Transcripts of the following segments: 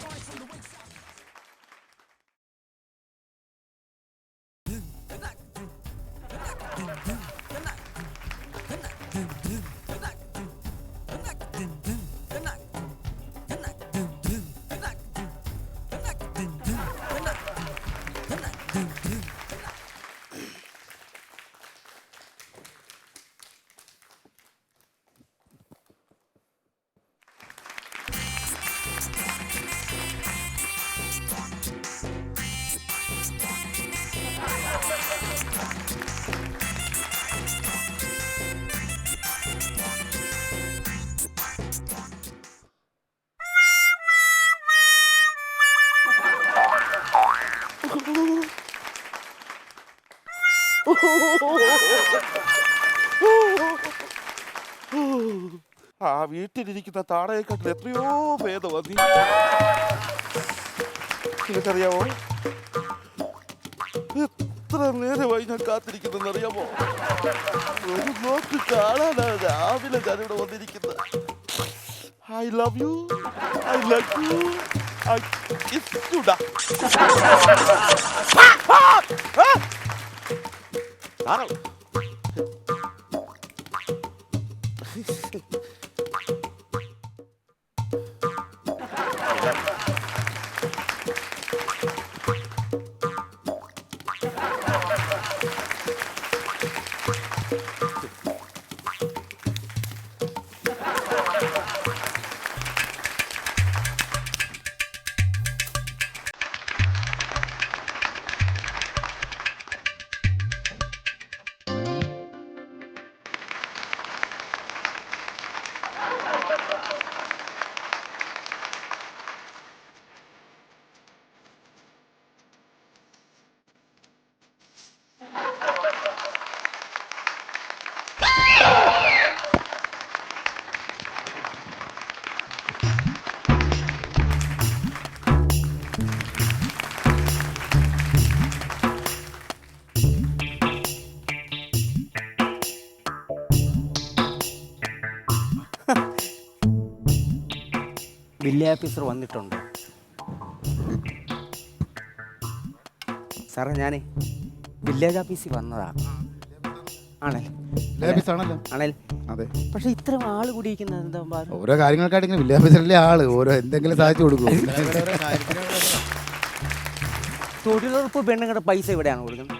Smart from the wake ആ വീട്ടിലിരിക്കുന്ന താടയെക്കാട്ടിൽ എത്രയോ ഭേദമാ നീ നിനക്കറിയാമോ എത്ര നേരമായി ഞാൻ കാത്തിരിക്കുന്നെന്ന് അറിയാമോ ഒരു നോക്ക് കാണാനാണ് രാവിലെ ഞാനിവിടെ വന്നിരിക്കുന്നത്. I love you I love you I kiss you ആരാ ഓഫീസർ വന്നിട്ടുണ്ട്. സാറേ ഞാൻ വില്ലേജ് ഓഫീസിൽ വന്നതാണ് ആണല്ലേ? ആണല്ലോ. ആണല്ലേ? അതെ. പക്ഷെ ഇത്രയും ആൾ കൂടിയിരിക്കുന്നത് എന്താ പാട്? ഓരോ കാര്യങ്ങൾക്കായിട്ട് ഇങ്ങനെ വില്ലേജ് ഓഫീസറിലെ ആൾ? ഓരോ എന്തെങ്കിലും സാധിച്ചു കൊടുക്കും. തൊഴിലുറപ്പ് പെണ്ണുങ്ങളുടെ പൈസ ഇവിടെയാണ് കൊടുക്കുന്നത്?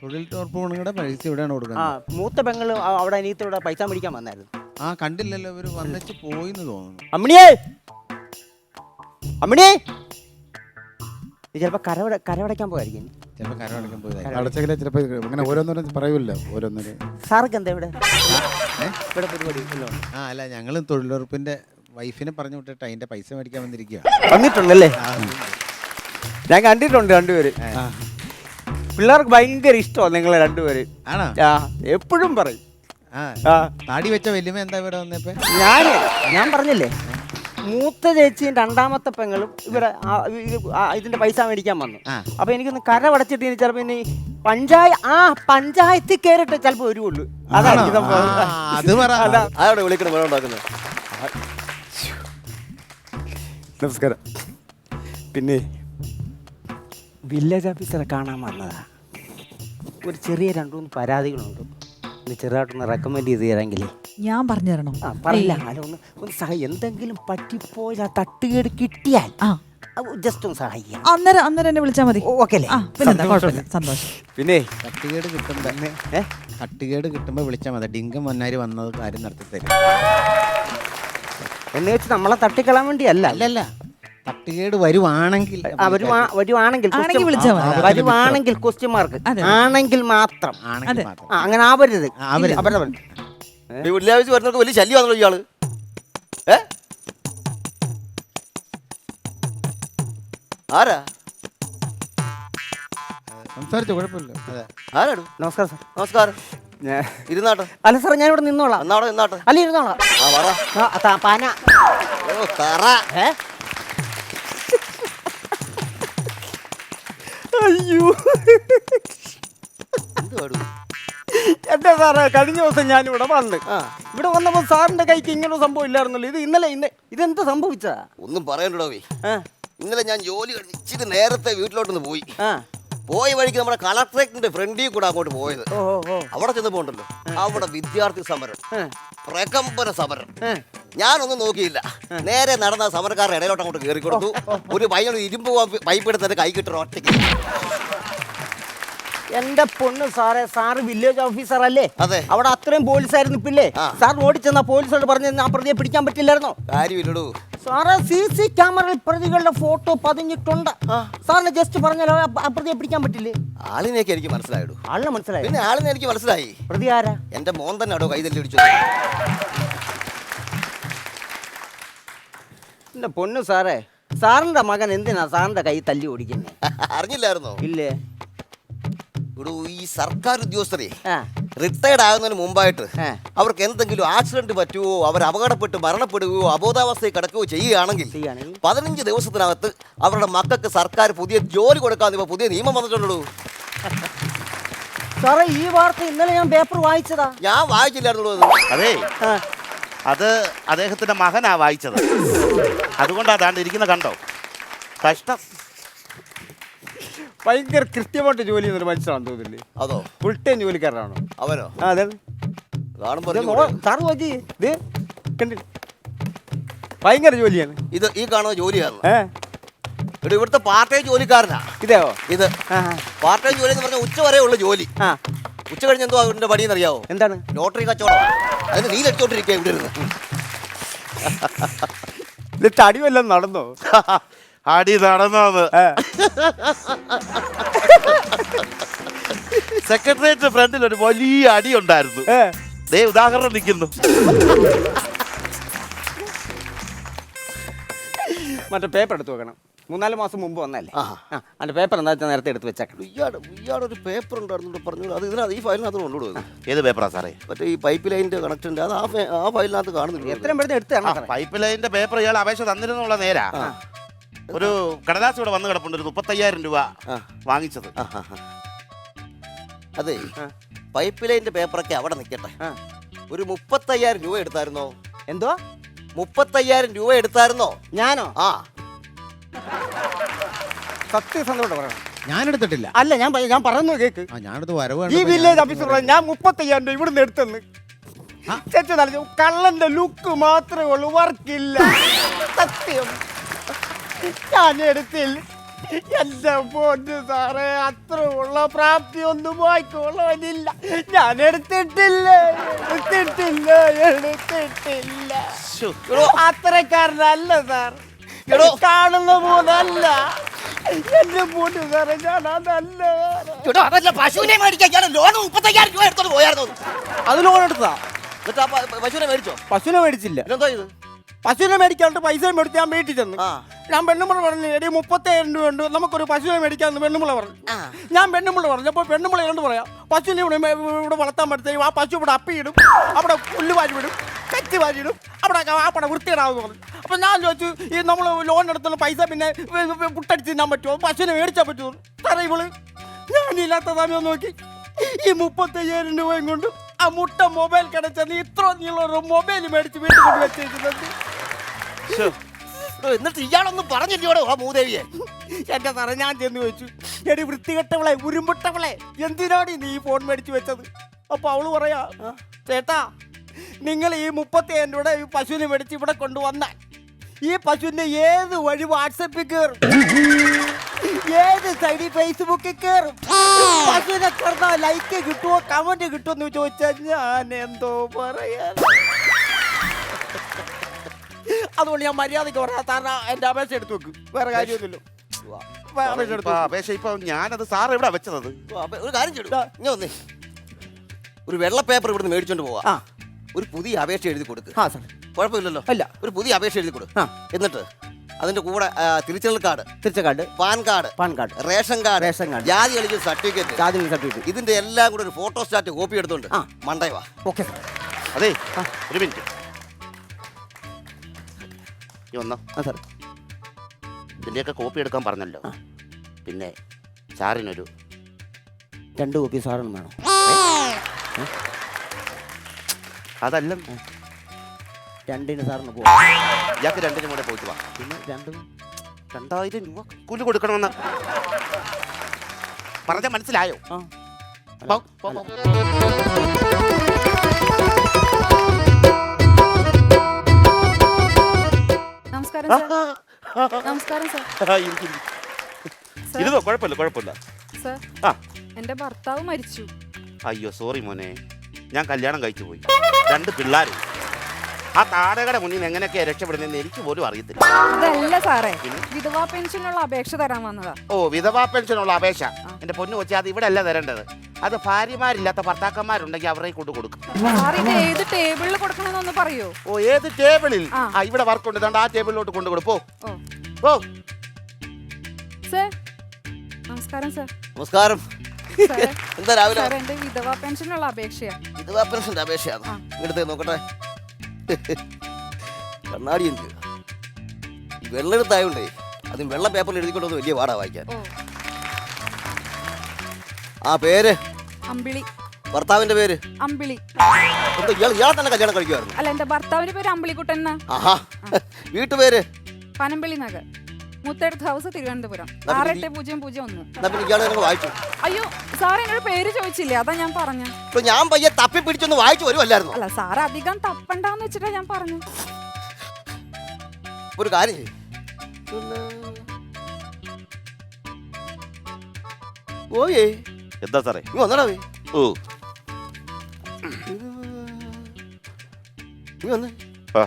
തൊഴിൽ ഉറപ്പുകളുടെ പൈസ ഇവിടെയാണ് ആ കൊടുക്കുന്നത് മൂത്ത പെങ്ങൾ അവിടെ അനിയത്തോടെ പൈസ മേടിക്കാൻ വന്നായിരുന്നു. ആ കണ്ടില്ലല്ലോ ഇവർ വന്നിച്ച് പോയിന്ന് തോന്നുന്നു. അമ്മിണിയേ! അമ്മിണിയേ നീ ചിലപ്പോ കരവട കരവടയ്ക്കാൻ പോയായിരിക്കും ചിലപ്പോ കരമടക്കാൻ പോയതായി അടച്ചെങ്കിലെ ചിലപ്പോൾ ഇങ്ങനെ ഓരോന്നോരോന്ന് പറയൂല്ലോ ഓരോന്നൊരു സാർക്ക് എന്താ ഇവിടെ? ഇവിടെ പരിപാടി ഉണ്ടോ? ആ അല്ല ഞങ്ങളും തൊഴിലുറപ്പിന്റെ വൈഫിനെ പറഞ്ഞു വിട്ടിട്ട് അതിന്റെ പൈസ മേടിക്കാൻ വന്നിരിക്കുക വന്നിട്ടുണ്ടല്ലേ? ഞാൻ കണ്ടിട്ടുണ്ട് രണ്ടുപേര്. പിള്ളേർക്ക് ഭയങ്കര ഇഷ്ടമാണ് നിങ്ങളെ രണ്ടുപേര്. ആണോ? ആ എപ്പോഴും പറയും. ആ ആ. താടി വെച്ച വലിയ എന്താ ഇവിടെ വന്നപ്പോ ഞാൻ ഞാൻ പറഞ്ഞില്ലേ? മൂത്ത ചേച്ചിയും രണ്ടാമത്തെ പെങ്ങളും ഇവിടെ ആ- ഇത് ആ ഇതിന്റെ പൈസ മേടിക്കാൻ വന്നു. ആ. അപ്പൊ എനിക്കൊന്ന് കര വടച്ചിട്ട് ഇനി ചിലപ്പോ ഇനി പഞ്ചായത്ത് ആ പഞ്ചായത്തിൽ കയറിട്ട് ചിലപ്പോ വരുവുള്ളൂ അതാണ് ആണോ? ആ, അത് പറ. അതാ. ആരോടെ വിളിക്കണം വേണം ഉണ്ടാക്കുന്നത് നമസ്കാരം. പിന്നെ വില്ലേജ് ഓഫീസറെ കാണാൻ വന്നതാ. ഒരു ചെറിയ രണ്ടു മൂന്ന് പരാതികളുണ്ട്. ഒന്ന് ചെറുതായിട്ടൊന്ന് റെക്കമെൻഡ് ചെയ്ത് ഞാൻ പറഞ്ഞു തരണോ? ആ പറയില്ല അല്ല ഒന്ന് ഒന്ന് സഹായി എന്തെങ്കിലും പറ്റിപ്പോയാൽ ആ തട്ടുകേട് കിട്ടിയാൽ ആ. ജസ്റ്റ് ഒന്ന് സഹായിക്കാം. അന്നേരം അന്നേരം എന്നെ വിളിച്ചാൽ മതി. ഓക്കെ അല്ലേ? ആ പിന്നെന്താ കുഴപ്പമില്ല സന്തോഷം. പിന്നെ? തട്ടുകേട് കിട്ടുമ്പോ ഏ? തട്ടുകേട് കിട്ടുമ്പോ വിളിച്ചാൽ മതി. ഡിങ്കം വന്നാര് വന്നത് കാര്യം നടത്തി തരും. എന്ന് വെച്ച് നമ്മളെ തട്ടിക്കളാൻ വേണ്ടിയല്ല. അല്ലല്ല. തട്ടുകേട് വരുവാണെങ്കിൽ വരുവാണെങ്കിൽ ആണെങ്കിൽ question- വിളിച്ചാൽ മതി. വരുവാണെങ്കിൽ ക്വസ്റ്റ്യൻ മാർക്ക് അതെ. ആണെങ്കിൽ മാത്രം. ആണെങ്കിൽ മാത്രം. ആ, അങ്ങനെ ആവരുത്. അവരുടെ ഈ വെള്ളിയാഴ്ച വരുന്നവർക്ക് വലിയ ശല്യമാണല്ലോ ഇയാൾ. ഏ? ആരാ? സംസാരിച്ചോ കുഴപ്പമില്ല. അതെ. ആരാടു നമസ്കാരം സാർ. നമസ്കാരം. ഞാൻ ഇരുന്നാട്ടെ. അല്ല സാർ ഞാൻ ഇവിടെ നിന്നോളാം. എന്നാടെ അല്ല ഇരുന്നോളാം. ആ പറ. ആ, താ- പാന. ഓ തറ. ഏ? അയ്യോ. എന്റെ സാറേ കഴിഞ്ഞ ദിവസം ഞാൻ ഇവിടെ വന്ന് ഇവിടെ വന്നപ്പോ സാറിന്റെ കൈക്ക് ഇങ്ങനെ സംഭവം ഇല്ലായിരുന്നല്ലോ. ഇത് ഇന്നലെ ഇന്ന് ഇതെന്ത് സംഭവിച്ചാ? ഒന്നും പറയണ്ടോ വേ. ഇന്നലെ ഞാൻ ജോലി കഴിഞ്ഞ് ഇച്ചിരി നേരത്തെ വീട്ടിലോട്ടൊന്ന് പോയി. പോയ വഴിക്ക് നമ്മുടെ കളക്ടറേറ്റിന്റെ ഫ്രണ്ടിൽ കൂടെ അങ്ങോട്ട് പോയത്. അവിടെ ചെന്ന് പോകണ്ടല്ലോ. അവിടെ വിദ്യാർത്ഥി സമരം. പ്രകമ്പന സമരം. ഞാനൊന്നും നോക്കിയില്ല. നേരെ നടന്ന സമരക്കാരുടെ ഇടയിലോട്ട് അങ്ങോട്ട് കയറി കൊടുത്തു. ഒരു പയ്യൻ ഒരു ഇരുമ്പ് പൈപ്പ് എടുത്തിട്ട് കൈ കിട്ടണം ഒറ്റയ്ക്ക്. എന്റെ പൊണ്ണ് സാറേ സാറ് വില്ലേജ് ഓഫീസർ അല്ലേ? അതെ. അവിടെ അത്രയും പോലീസായിരുന്നു ഇപ്പില്ലേ? ആ. സാർ ഓടിച്ചെന്ന പോലീസോട് പറഞ്ഞു ആ പ്രതിയെ പിടിക്കാൻ പറ്റില്ലായിരുന്നോ? കാര്യമില്ലടൂ. സാറേ സി സി ക്യാമറയിൽ പ്രതികളുടെ ഫോട്ടോ പതിഞ്ഞിട്ടുണ്ട്. സാറിന് ജസ്റ്റ് പറഞ്ഞാലോ പ്രതിയെ പിടിക്കാൻ പറ്റില്ലേ? ആളിനെയൊക്കെ എനിക്ക് മനസ്സിലായിടൂ. ആളിനെ മനസ്സിലായി? പിന്നെ ആളിനെ എനിക്ക് മനസ്സിലായി. പ്രതി ആരാ എന്റെ മോൻ തന്നെ അടോ കൈതല്ലി അടിച്ചു എന്റെ പൊന്നു സാറേ സാറിന്റെ മകൻ എന്തിനാ സാറിന്റെ കൈ തല്ലി ഓടിക്കുന്നേ? അറിഞ്ഞില്ലായിരുന്നോ? ഇല്ലേ? ഇവിടെ ഈ സർക്കാർ ഉദ്യോഗസ്ഥരെ ആ. റിട്ടയർഡ് ആകുന്നതിന് മുമ്പായിട്ട് ആ. അവർക്ക് എന്തെങ്കിലും ആക്സിഡന്റ് പറ്റുവോ അവർ അപകടപ്പെട്ട് മരണപ്പെടുകയോ അബോധാവസ്ഥയിൽ കിടക്കുകയോ ചെയ്യുകയാണെങ്കിൽ ചെയ്യുകയാണെങ്കിൽ? പതിനഞ്ച് ദിവസത്തിനകത്ത് അവരുടെ മക്കൾക്ക് സർക്കാർ പുതിയ ജോലി കൊടുക്കാന്ന് ഇപ്പൊ പുതിയ നിയമം വന്നിട്ടുള്ളൂ സാറേ ഈ വാർത്ത ഇന്നലെ ഞാൻ പേപ്പർ വായിച്ചതാ. ഞാൻ വായിച്ചില്ലായിരുന്നുള്ളൂ അതെ. അതേ. ആ, അത് അദ്ദേഹത്തിന്റെ മകനാ വായിച്ചത്. അതുകൊണ്ടാ താണ്ട് ഇരിക്കുന്ന കണ്ടോ? കഷ്ടം. ഭയങ്കര കൃത്യമായിട്ട് ജോലി ചെയ്യുന്ന ഒരു മനുഷ്യനാണെന്ന് തോന്നില്ലേ അതോ? ഫുൾ ടൈം ജോലിക്കാരനാണോ? അവനോ? ആ അതെ. കാണുമ്പോൾ ഇത് എനിക്ക് നോ- സാറ് നോക്കി. ഇത് കണ്ടില്ല? ഭയങ്കര ജോലിയാണ്. ഇത് ഈ കാണുന്ന ജോലിയാണ്. ഇവിടെ ഇവിടുത്തെ പാർട്ട് ടൈം ജോലിക്കാരനാ. ഇതെയോ? ഇത് പാർട്ടൈം പാർട്ട് ടൈം ജോലി എന്ന് പറഞ്ഞാൽ ഉച്ച വരെ ഉള്ള ജോലി. ആ. ഉച്ച കഴിഞ്ഞ് എന്തോ അവരുടെ പണിയെന്ന് അറിയാവോ എന്താണ്? ലോട്ടറി കച്ചവടം. അതിന് നീലടിച്ചോണ്ടിരിക്കുക ഇവിടെ ഇരുന്ന്. ഇത് തടി വല്ലതും നടന്നോ? അടി നടന്നത് ഏ. സെക്രട്ടേറിയറ്റ് ഫ്രണ്ടിൽ ഒരു വലിയ അടി ഉണ്ടായിരുന്നു. ഏ. ദേ ഉദാഹരണം നിൽക്കുന്നു. മറ്റേ പേപ്പർ എടുത്ത് വെക്കണം. മൂന്നാൽ മാസം മുമ്പ് വന്നല്ലേ. ആ അതിന്റെ പേപ്പർ എന്താ വെച്ചാൽ നേരത്തെ എടുത്ത് വെച്ചേക്കണം. ഇയാട് ഇയാടെ ഒരു പേപ്പർ ഉണ്ടായിരുന്നു പറഞ്ഞു അത് ഇതിനകത്ത് ഈ ഫയലിനകത്ത് കൊണ്ടുവിടും ഏത് പേപ്പറാ സാറേ? മറ്റേ ഈ പൈപ്പ് ലൈനിന്റെ കണക്ഷന്റെ അത് ആ ഫെ- ആ ഫയലിനകത്ത് കാണുന്നില്ല എത്രയും പെടുത്ത് എടുത്ത് തരണം സാറേ. പൈപ്പ് ലൈനിന്റെ പേപ്പർ ഇയാൾ അപേക്ഷ തന്നിരുന്നുള്ള നേരാ. ഒരു കടലാസ് ഇവിടെ വന്ന് കിടപ്പുണ്ട് ഒരു മുപ്പത്തയ്യായിരം രൂപ ആ. വാങ്ങിച്ചത്. ആ, ആ, ആ. അതെ ആ. പൈപ്പ് ലൈനിന്റെ പേപ്പറൊക്കെ അവിടെ നിൽക്കട്ടെ ആ. ഒരു മുപ്പത്തയ്യായിരം രൂപ എടുത്തായിരുന്നോ? എന്തോ മുപ്പത്തയ്യായിരം രൂപ എടുത്തായിരുന്നോ? ഞാനോ? ആ. സത്യസന്ധയോട് പറയണം? ഞാൻ എടുത്തിട്ടില്ല അല്ല ഞാൻ പ- ഞാൻ പറയുന്നു കേക്ക്. ആ ഞാനടുത്ത് വരവ് ഈ വില്ലേജ് ഞാൻ ഓഫീസർ പറഞ്ഞു, ഞാൻ മുപ്പത്തയ്യായിരം രൂപ ഇവിടുന്ന് എടുത്തെന്ന്. ചേച്ചി പറഞ്ഞു കള്ളന്റെ ലുക്ക് മാത്രമേ ഉള്ളൂ വർക്കില്ല സത്യം. ഞാൻ എടുത്തില്ല. എന്റെ പൊന്ന് സാറേ അത്ര ഉള്ള പ്രാപ്തി ഒന്നും വായിക്കോളാനില്ല ഞാൻ എടുത്തിട്ടില്ല. എടുത്തിട്ടില്ല എടുത്തിട്ടില്ല. ശ്ശോ. അത്രക്കാരനല്ല സാർ. എടോ. കാണുന്ന പോലല്ല. എന്റെ പൊന്ന് സാറേ ഞാൻ അതല്ല ചേട്ടാ അതല്ല പശുവിനെ മേടിക്കാൻ ഞാൻ ലോൺ മുപ്പത്തയ്യായിരം രൂപ എടുത്തോണ്ട് പോയായിരുന്നു. അത് ലോൺ എടുത്താ എന്നിട്ട് ആ പ- പശുവിനെ മേടിച്ചോ? പശുവിനെ മേടിച്ചില്ല. പിന്നെന്തോ ഇത്? പശുവിനെ മേടിക്കാണ്ട് പൈസ മേടിച്ച് ഞാൻ വീട്ടിൽ ചെന്ന് ആ. ഞാൻ പെണ്ണുമ്പിള പറഞ്ഞു എടി മുപ്പത്തേഴ് രൂപ ഉണ്ട് നമുക്കൊരു പശുവിനെ മേടിക്കാന്ന് പെണ്ണുമ്പിള പറഞ്ഞു. ഞാൻ പെണ്ണുമ്പിള പറഞ്ഞു അപ്പൊ പെണ്ണുമ്പിള എന്ത് പറയാം. പശുവിനെ ഇവിടെ മേ- ഇവിടെ വളർത്താൻ പറ്റത്തേക്കും ആ പശു ഇവിടെ അപ്പിയിടും അവിടെ പുല്ല് വാരി വിടും കച്ച് വാരിയിടും അവിടെ അവിടെ വൃത്തിയിടാമെന്ന് പറഞ്ഞു. അപ്പോൾ ഞാൻ ചോദിച്ചു ഈ നമ്മൾ ലോൺ എടുത്തുള്ള പൈസ പിന്നെ പുട്ടടിച്ച് തിന്നാൻ പറ്റുമോ? പശുവിനെ മേടിച്ചാൽ പറ്റുമോ? സാറേ ഇവൾ. ഞാനില്ലാത്ത സമയം നോക്കി. ഈ മുപ്പത്തയ്യായിരം രൂപയും കൊണ്ട് ആ മുട്ട മൊബൈൽ കിടച്ചത് ഇത്ര നീളൊരു മൊബൈൽ മേടിച്ച് വീട്ടിൽ കൊണ്ട് വെച്ചേക്കുന്നത് ശ്ശോ. എന്നിട്ട് ഇയാളൊന്നും പറഞ്ഞില്ലയോടോ ആ മൂദേവിയെ എന്റെ സാറേ ഞാൻ ചെന്ന് ചോദിച്ചു. എടി വൃത്തികെട്ടവളെ ഉരുമ്പിട്ടവളെ എന്തിനാണ് നീ ഫോൺ മേടിച്ച് വെച്ചത്? അപ്പൊ അവൾ പറയാ ചേട്ടാ നിങ്ങൾ ഈ മുപ്പത്തിയേഴ് രൂപയുടെ ഈ പശുവിനെ മേടിച്ച് ഇവിടെ കൊണ്ടുവന്നാൽ ഈ പശുവിന്റെ ഏത് വഴി വാട്സപ്പിൽ കയറും ഏത് സൈഡിൽ ഫേസ്ബുക്കിൽ കയറും പശുവിനെ ലൈക്ക് കിട്ടുമോ കമന്റ് കിട്ടുമോ എന്ന് ചോദിച്ചാൽ ഞാൻ എന്തോ പറയാ അതുകൊണ്ട് ഞാൻ മര്യാദയ്ക്ക് പറയാം. സാറിന് എന്റെ അപേക്ഷ എടുത്തു വെക്കും. വേറെ കാര്യമൊന്നുമില്ലോ. അപേക്ഷ എടുത്തു ഇപ്പൊ അപേക്ഷ ഇപ്പൊ ഞാനത് സാർ എവിടെ വെച്ചത്? ഓ, അപ്പൊ ഒരു കാര്യം ചെയ്തു ഇങ്ങനെ വന്നേ. ഒരു വെള്ള പേപ്പർ ഇവിടുന്ന് മേടിച്ചോണ്ട് പോവാ. ആ. ഒരു പുതിയ അപേക്ഷ എഴുതി കൊടുക്കുക ആ സാർ കുഴപ്പമില്ലല്ലോ. അല്ല. ഒരു പുതിയ അപേക്ഷ എഴുതി കൊടു ആ. എന്നിട്ട് അതിന്റെ കൂടെ ആ, തിരിച്ചറിയൽ കാർഡ് തിരിച്ച card PAN card PAN card ration card ration card. ജാതി കളിക്കുന്ന സർട്ടിഫിക്കറ്റ്. ജാതി സർട്ടിഫിക്കറ്റ്. ഇതിന്റെ എല്ലാം കൂടെ ഒരു ഫോട്ടോ സ്റ്റാറ്റ് കോപ്പി എടുത്തോണ്ട് ആ. മണ്ടയവാ ഓക്കെ സാർ. അതെ ഒരു മിനിറ്റ്. ഈ വന്നോ. ആ സാർ. ഇതിന്റെയൊക്കെ കോപ്പി എടുക്കാൻ പറഞ്ഞല്ലോ. പിന്നെ സാറിനൊരു രണ്ട് കോപ്പി സാറിനും വേണം. അതല്ല. രണ്ടിന് സാറിന് പോകും ഇയാൾക്ക് രണ്ടിനും കൂടെ പോയിട്ട് വാ. പിന്നെ രണ്ടും രണ്ടായിരം രൂപ കൂലി കൊടുക്കണമെന്ന്. പറഞ്ഞ മനസ്സിലായോ? പോ, പോ, പോ. നമസ്കാരം ആ, സർ. ആ, ആ, നമസ്കാരം സർ. ആ, ഇരിക്ക്, ഇരിക്ക്. സർ. ഇരുന്നോ കുഴപ്പമില്ല കുഴപ്പമില്ല. സർ ആ. എന്റെ ഭർത്താവ് മരിച്ചു. അയ്യോ സോറി മോനെ. ഞാൻ കല്യാണം കഴിച്ചു പോയി. രണ്ട് പിള്ളേരും ആ താടകയുടെ മുന്നിൽ നിന്ന് എങ്ങനെയൊക്കെയാ രക്ഷപ്പെടുന്നതെന്ന് എനിക്ക് പോലും അറിയത്തില്ല. അതല്ല സാറേ വിധവാ പെൻഷനുള്ള അപേക്ഷ തരാൻ വന്നതാ. ഓ വിധവാ പെൻഷനുള്ള അപേക്ഷ? എന്റെ പൊന്നു വെച്ചാൽ അത് ഇവിടെ അല്ല തരേണ്ടത്. അത് ഭാര്യമാരില്ലാത്ത ഭർത്താക്കന്മാരുണ്ടെങ്കിൽ അവരെ കൊണ്ട് കൊടുക്കും. സാർ ഇത് ഏത് ടേബിളിൽ കൊടുക്കണമെന്നൊന്ന് പറയോ? ഓ ഏത് ടേബിളിൽ? ആ. ആ ഇവിടെ വർക്ക് ഉണ്ട്. ദാണ്ട് ആ ടേബിളിലോട്ട് കൊണ്ടു കൊടുപ്പോ ഓ. ഓ സർ നമസ്കാരം സർ. നമസ്കാരം. സാറേ എന്താ രാവിലെ? സാർ എന്റെ വിധവാ പെൻഷനുള്ള അപേക്ഷയാ. വിധവാ പെൻഷന്റെ അപേക്ഷയാണ്? ആ. ഇങ്ങോട്ട് നോക്കട്ടെ. കണ്ണാടി എന്ത് വെള്ളെടുത്തായോണ്ടേ അതും വെള്ള പേപ്പറിൽ എഴുതിക്കൊണ്ടത് വലിയ പാടാ വായിക്കാൻ. ആ പേര്? അമ്പിളി. ഭർത്താവിന്റെ പേര്? അമ്പിളി. ഇയാൾ ഇയാളെ തന്നെ കല്യാണം കഴിക്കുമായിരുന്നു അല്ല എന്റെ ഭർത്താവിന്റെ പേര് അമ്പിളിക്കുട്ടൻ വീട്ടുപേര്? പനമ്പിളി നഗർ. മുത്തടുത്ത് ഹൗസ് തിരുവനന്തപുരം. ആറ് എട്ട് പൂജ്യം പൂജ്യം ഒന്ന്. വായിച്ചു. അയ്യോ സാർ എന്നോട് പേര് ചോദിച്ചില്ലേ? അതാ ഞാൻ പറഞ്ഞു. ഇപ്പൊ ഞാൻ പയ്യെ തപ്പി പിടിച്ചൊന്ന് വായിച്ചു വരുമല്ലായിരുന്നു അല്ല സാർ അധികം തപ്പണ്ടാന്ന് വെച്ചിട്ടാ ഞാൻ പറഞ്ഞു. ഒരു കാര്യം. ഓയേ. എന്താ സാറേ? ഇങ്ങ് വന്നടാ വേ. ഓ. നീ വന്നേ. ആ.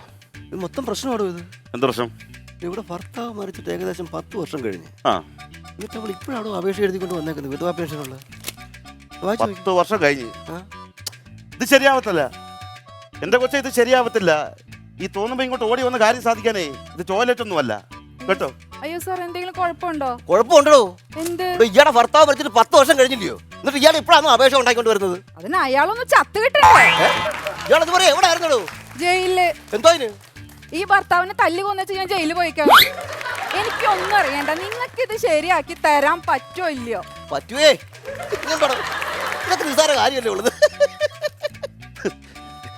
ഇത് മൊത്തം പ്രശ്നമാണോ ഇത്? എന്ത് പ്രശ്നം? ഇവിടെ ഭർത്താവ് മരിച്ചിട്ട് ഏകദേശം പത്ത് വർഷം കഴിഞ്ഞ്. ആ. എന്നിട്ട് അവൾ ഇപ്പോഴാണോ അപേക്ഷ എഴുതിക്കൊണ്ട് വന്നേക്കുന്നത്? വിധവാ പെൻഷനുള്ള വായിച്ചു നോക്ക്. പത്ത് വർഷം കഴിഞ്ഞ്. ആ? ഇത് ശരിയാവത്തല്ല. എന്റെ കൊച്ചെ ഇത് ശരിയാവത്തില്ല. ഈ തോന്നുമ്പോ ഇങ്ങോട്ട് ഓടി വന്ന കാര്യം സാധിക്കാനേ ഇത് ടോയ്ലറ്റ് ഒന്നുമല്ല. കേട്ടോ? അയ്യോ സാർ എന്തെങ്കിലും കുഴപ്പമുണ്ടോ? കുഴപ്പമുണ്ടോ? എന്ത്? ഇവിടെ ഇയാടെ ഭർത്താവ് മരിച്ചിട്ട് പത്ത് വർഷം കഴിഞ്ഞില്ലയോ? എന്നിട്ട് ഇയാൾ ഇപ്പോഴാണോ അപേക്ഷ ഉണ്ടാക്കിക്കൊണ്ട് വരുന്നത്? അതിന് അയാളൊന്ന് ചത്ത് കിട്ടണ്ടേ? ഇയാൾ ഇത് പറയാ എവിടെ ആയിരുന്നോ ജയിലിൽ. എന്തോ ഈ ഭർത്താവിനെ തല്ലി കൊന്നിച്ച് ഞാൻ ജയിലിൽ പോയിക്കാം? എനിക്കൊന്നും അറിയണ്ട. നിങ്ങൾക്ക് ഇത് ശരിയാക്കി തരാൻ പറ്റോ ഇല്ലയോ? പറ്റുവേ. ഞാൻ പറ ഇതൊക്കെ നിസ്സാര കാര്യമല്ലേ ഉള്ളത്?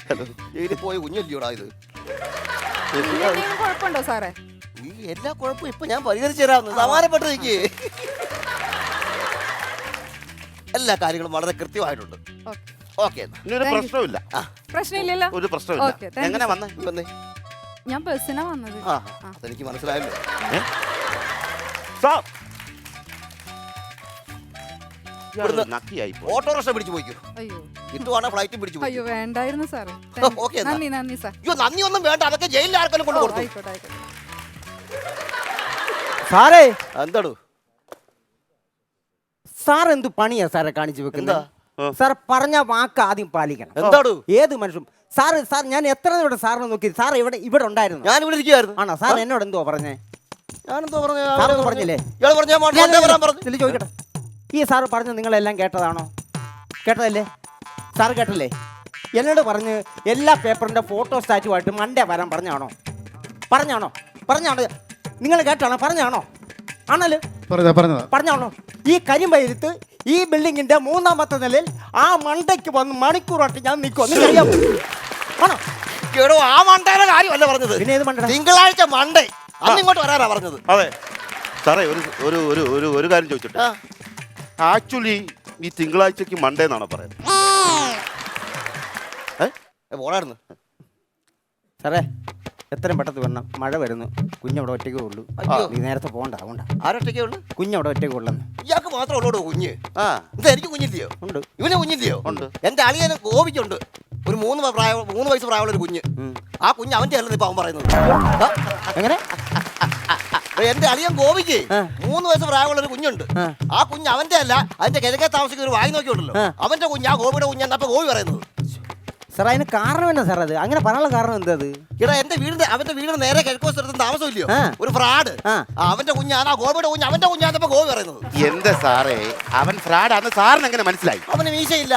ഹലോ ജയിലിൽ പോയ കുഞ്ഞല്ലിയോടാ ഇത്. ഇതിന് എന്തെങ്കിലും കുഴപ്പമുണ്ടോ സാറേ? ഈ എല്ലാ കുഴപ്പവും ഇപ്പൊ ഞാൻ പരിഹരിച്ചു തരാമെന്ന്. സമാനപ്പെട്ട് നിൽക്കേ എല്ലാ കാര്യങ്ങളും വളരെ കൃത്യമായിട്ടുണ്ട്. ഓക്കെ. ഇനി ഒരു പ്രശ്നമില്ല ആ. പ്രശ്നമില്ലല്ലോ? ഒരു പ്രശ്നമില്ല Okay, thank you, എങ്ങനെ. വന്നേ? വന്നേ? ഞാൻ ബസ്സിനാ വന്നത്. ആ അതെനിക്ക് മനസ്സിലായല്ലോ? സാർ! ഇവിടുന്ന് നക്കിയായി പോയി. ഓട്ടോറിക്ഷ പിടിച്ചു പോയിക്കോ. അയ്യോ. കിട്ടുവാണെ ഫ്ലൈറ്റും പിടിച്ചു അയ്യോ വേണ്ടായിരുന്നു സാറേ. Okay, എന്നാ. നന്ദി നന്ദി സാർ. അയ്യോ നന്ദി ഒന്നും വേണ്ട. അതൊക്കെ ജയിലിൽ ആർക്കെങ്കിലും കൊണ്ട് കൊടുത്തു. ആയിക്കോട്ടെ ആയിക്കോട്ടെ. സാറേ! എന്താടു? സാർ എന്ത് പണിയാ സാറെ കാണിച്ചു എന്താ? വെക്കുന്നത് സാർ പറഞ്ഞ വാക്ക് ആദ്യം പാലിക്കണം. എന്താണ് ഏത് മനുഷ്യൻ? സാർ സാർ ഞാൻ എത്ര ഇവിടെ സാറിനെ നോക്കി സാർ ഇവിടെ ഇവിടെ ഉണ്ടായിരുന്നു. ഞാൻ ഇവിടെ ഇരിക്കുകയായിരുന്നു ആണോ? സാർ എന്നോട് എന്തോ പറഞ്ഞേ? ഞാനെന്തോ പറഞ്ഞു? പറഞ്ഞില്ലേ? ചോദിക്കട്ടെ. ഈ സാർ പറഞ്ഞ നിങ്ങളെല്ലാം കേട്ടതാണോ? കേട്ടതല്ലേ? സാർ കേട്ടല്ലേ? എന്നോട് പറഞ്ഞ് എല്ലാ പേപ്പറിന്റെ ഫോട്ടോ സ്റ്റാറ്റുമായിട്ട് മണ്ടേ വരാൻ പറഞ്ഞാണോ പറഞ്ഞാണോ പറഞ്ഞാണോ നിങ്ങൾ കേട്ടാണോ പറഞ്ഞാണോ ആണല്ലോ? പറഞ്ഞതാ പറഞ്ഞതാ പറഞ്ഞാണോ ഈ കരിമ്പയത്ത് ഈ ബിൽഡിങ്ങിന്റെ മൂന്നാമത്തെ നിലയിൽ ആ മണ്ടയ്ക്ക് വന്ന് മണിക്കൂറായിട്ട് ഞാൻ നിൽക്കും ആണോ? കേടോ ആ മണ്ടയുടെ കാര്യമല്ല പറഞ്ഞത്? പിന്നെ ഏത് മണ്ട തിങ്കളാഴ്ച മണ്ടേ. അന്ന് ഇങ്ങോട്ട് വരാനാ പറഞ്ഞത്. അതെ. സാറേ ഒരു ഒരു ഒരു ഒരു ഒരു കാര്യം ചോദിച്ചിട്ട്. ആക്ച്വലി ഈ തിങ്കളാഴ്ചക്ക് മണ്ടേ എന്നാണോ പറയുന്നത്? ഏ, പോടായിരുന്നു സാറേ എത്രയും പെട്ടെന്ന് വരണം മഴ വരുന്നു. കുഞ്ഞവിടെ ഒറ്റയ്ക്കേ ഉള്ളൂ. നീ നേരത്തെ പോകണ്ട അതുകൊണ്ട് ആരൊറ്റയ്ക്കേ ഉള്ളു? കുഞ്ഞവിടെ ഒറ്റയ്ക്ക് ഉള്ളെന്ന്. ഇയാൾക്ക് മാത്രമേ ഉള്ളൂ കുഞ്ഞ്? ആ. ഇത് എനിക്ക് കുഞ്ഞില്ലയോ? ഉണ്ട്. ഇവനെ കുഞ്ഞില്ലയോ? ഉണ്ട്. എന്റെ അളിയന് ഗോപിക്കുണ്ട് ഒരു മൂന്ന് പ്രായ മൂന്ന് വയസ്സ് പ്രായമുള്ള ഒരു കുഞ്ഞ്. ആ കുഞ്ഞ് അവന്റെ അല്ലെന്ന് ഇപ്പൊ അവൻ പറയുന്നത്. എങ്ങനെ? എന്റെ അളിയൻ ഗോപിക്ക് മൂന്ന് വയസ്സ് പ്രായമുള്ള ഒരു കുഞ്ഞുണ്ട്. ആ. കുഞ്ഞ് അവന്റെ അല്ല അതിന്റെ കിഴക്കെ താമസിക്കുന്ന ഒരു വായി നോക്കിയുണ്ടല്ലോ. അവന്റെ കുഞ്ഞ് ആ ഗോപിയുടെ കുഞ്ഞ് അപ്പൊ ഗോപി പറയുന്നത്? സാർ അതിന് കാരണം എന്നാ സാർ അത്? അങ്ങനെ പറയാനുള്ള കാരണം എന്താ അത്? ഇടാ എന്റെ വീട് അവന്റെ വീട് നേരെ കിഴക്കോ താമസം താമസമില്ലയോ? ആ. ഒരു ഫ്രാഡ് ആ. അവന്റെ കുഞ്ഞാണ് ആ ഗോപിയുടെ കുഞ്ഞ് അവന്റെ കുഞ്ഞാന്നപ്പോ ഗോപി പറയുന്നത്. എന്റെ സാറേ? അവൻ ഫ്രാഡ് ഫ്രാഡാന്ന് സാറിന് എങ്ങനെ മനസ്സിലായി? അവന് മീശയില്ല.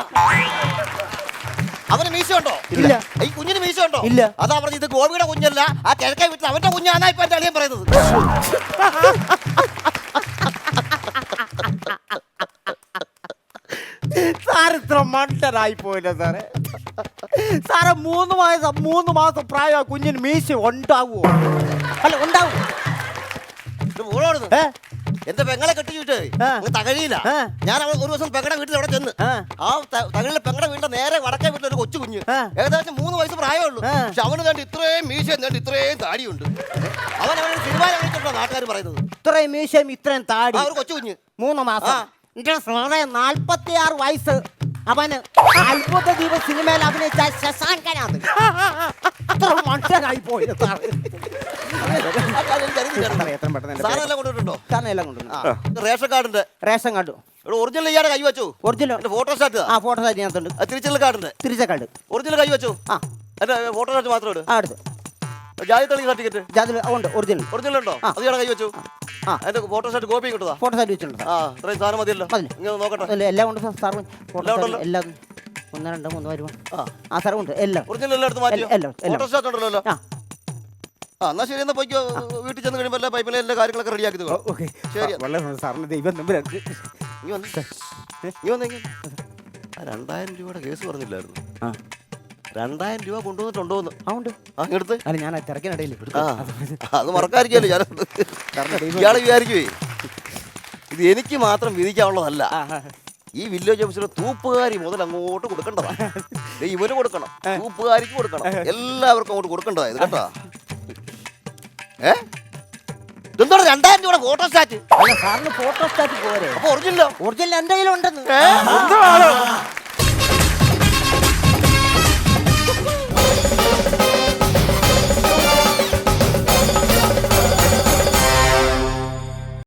അവന് മീശ ഉണ്ടോ ഇല്ല. ഈ കുഞ്ഞിന് മീശ ഉണ്ടോ ഇല്ല. അതാ പറഞ്ഞത് ഇത് ഗോപിയുടെ കുഞ്ഞല്ല. ആ കിഴക്കേ വീട്ടിൽ അവന്റെ കുഞ്ഞാന്നാ ഇപ്പൊ എന്റെ അളിയൻ പറയുന്നത്. സാർ ഇത്ര മണ്ടനായി പോയില്ല സാറേ? സാറ് മൂന്ന് മാസം മൂന്ന് മാസം പ്രായ കുഞ്ഞിന് മീശ ഉണ്ടാവുമോ അല്ല ഉണ്ടാവും? ഏ? എന്റെ പെങ്ങളെ കെട്ടിച്ചിട്ട് ആ. അങ്ങ് തകഴിയില്ല. ഞാൻ അവൾ ഒരു ദിവസം പെങ്ങളുടെ വീട്ടിൽ അവിടെ ചെന്ന് ആ. തകഴിയിലെ പെങ്ങളെ തകഴിലെ പെങ്ങളുടെ വീടിന്റെ നേരെ വടക്കേ വീട്ടിൽ ഒരു കൊച്ചു കുഞ്ഞ്. ഏകദേശം മൂന്ന് വയസ്സ് പ്രായമുള്ളൂ ആ. പക്ഷെ അവന് കണ്ട് ഇത്രയും മീശ എന്നിട്ട് ഇത്രയും താടിയുണ്ട്. അവൻ അവനെ സിനിമ കാണിച്ചിട്ടുണ്ടോ നാട്ടുകാർ പറയുന്നത്? ഇത്രയും മീശയും ഇത്രയും താടി. ആ ഒരു കൊച്ചു കുഞ്ഞ്. മൂന്ന് മാസം. ആ. നാൽപ്പത്തി ആറ് വയസ്സ്. അവന് അത്ഭുത ദീപ സിനിമയിൽ അഭിനയിച്ച ശശാങ്കനാണ്. അത്ര മനുഷ്യനായി പോയത് സാറേ. പെട്ടെന്ന് സാറിനെ എല്ലാം കൊണ്ടുവന്നു. ഇത് റേഷൻ കാർഡുണ്ട് റേഷൻ കാർഡ്. ഇവിടെ ഒറിജിനൽ ഇയാളുടെ കൈ വെച്ചു? ഒറിജിനൽ എന്റെ ഫോട്ടോ സ്റ്റാറ്റ് ആ ഫോട്ടോ അതിനകത്തുണ്ട് തിരിച്ചുള്ള കാർഡുണ്ട് തിരിച്ച കാർഡ് ഒറിജിനൽ കൈ വെച്ചു? ആ. എന്റെ ഫോട്ടോ സ്റ്റാറ്റ് മാത്രം ഇട്. ആ എടുത്ത്. ജാതി തെളിവ് സർട്ടിഫിക്കറ്റ് ജാതിൽ ഉണ്ട് ഒറിജിനൽ ഒറിജിനൽ ഉണ്ടോ? അത് ഇയാടെ കൈ വെച്ചു? ആ. എന്റെ ഫോട്ടോ സ്റ്റാറ്റ് കോപ്പി കിട്ടുക ഫോട്ടോ സാറ്റ് വെച്ചിട്ടുണ്ട്. ആ ഇത്രയും സാധനം മതിയല്ലോ. ഇങ്ങനെ നോക്കട്ടെ. എല്ലാം ഉണ്ട് സാർ സാർ ഫോട്ടോ എല്ലാം ഒന്ന് രണ്ട് മൂന്ന് വരുമോ? ആ. ആ സാർ ഉണ്ട്. എല്ലാം. ഒറിജിനൽ എല്ലാം എടുത്ത് മാറ്റിയോ? എല്ലാം, എല്ലാം. ഫോട്ടോ സ്റ്റാറ്റ് ഉണ്ടല്ലോ. ആ. ആ എന്നാ ശരി എന്നാ പോയിക്കോ. വീട്ടിൽ ചെന്ന് കഴിയുമ്പോൾ എല്ലാ പൈപ്പിലെ എല്ലാ കാര്യങ്ങളൊക്കെ റെഡിയാക്കി ഓക്കെ. ശരി. വളരെ സാറിന് ദൈവം നമ്പരുണ്ട് നീ വന്നേ. നീ വന്നെങ്കിൽ രണ്ടായിരം രൂപയുടെ കേസ് പറഞ്ഞില്ലായിരുന്നു. ആ. രണ്ടായിരം രൂപ കൊണ്ടുവന്നിട്ടുണ്ടോന്ന്. അല്ല ഞാൻ ആ തിരക്കിനിടയിൽ ആ അത് മറക്കാതിരിക്കല്ലോ ഞാൻ. വിചാരിക്കുവേ ഇത് എനിക്ക് മാത്രം വിധിക്കാനുള്ളതല്ല. ഈ വില്ലേജ് ഓഫീസിലെ തൂപ്പുകാരി മുതൽ അങ്ങോട്ട് കൊടുക്കേണ്ടതാണ് ദേ ഇവന് കൊടുക്കണം. തൂപ്പുകാരിക്ക് കൊടുക്കണം. എല്ലാവർക്കും അങ്ങോട്ട് കൊടുക്കേണ്ടതാ ഇത് കേട്ടോ. ഏ? എന്താണ് രണ്ടായിരം രൂപയുടെ ഫോട്ടോ സ്റ്റാറ്റ് അല്ല സാറിന് ഫോട്ടോ സ്റ്റാറ്റ് പോരെ. അപ്പൊ ഒറിജിനലോ ഒറിജിനൽ എന്റെ കയ്യിലുണ്ടെന്ന്. ഏ? എന്തുവാണ്?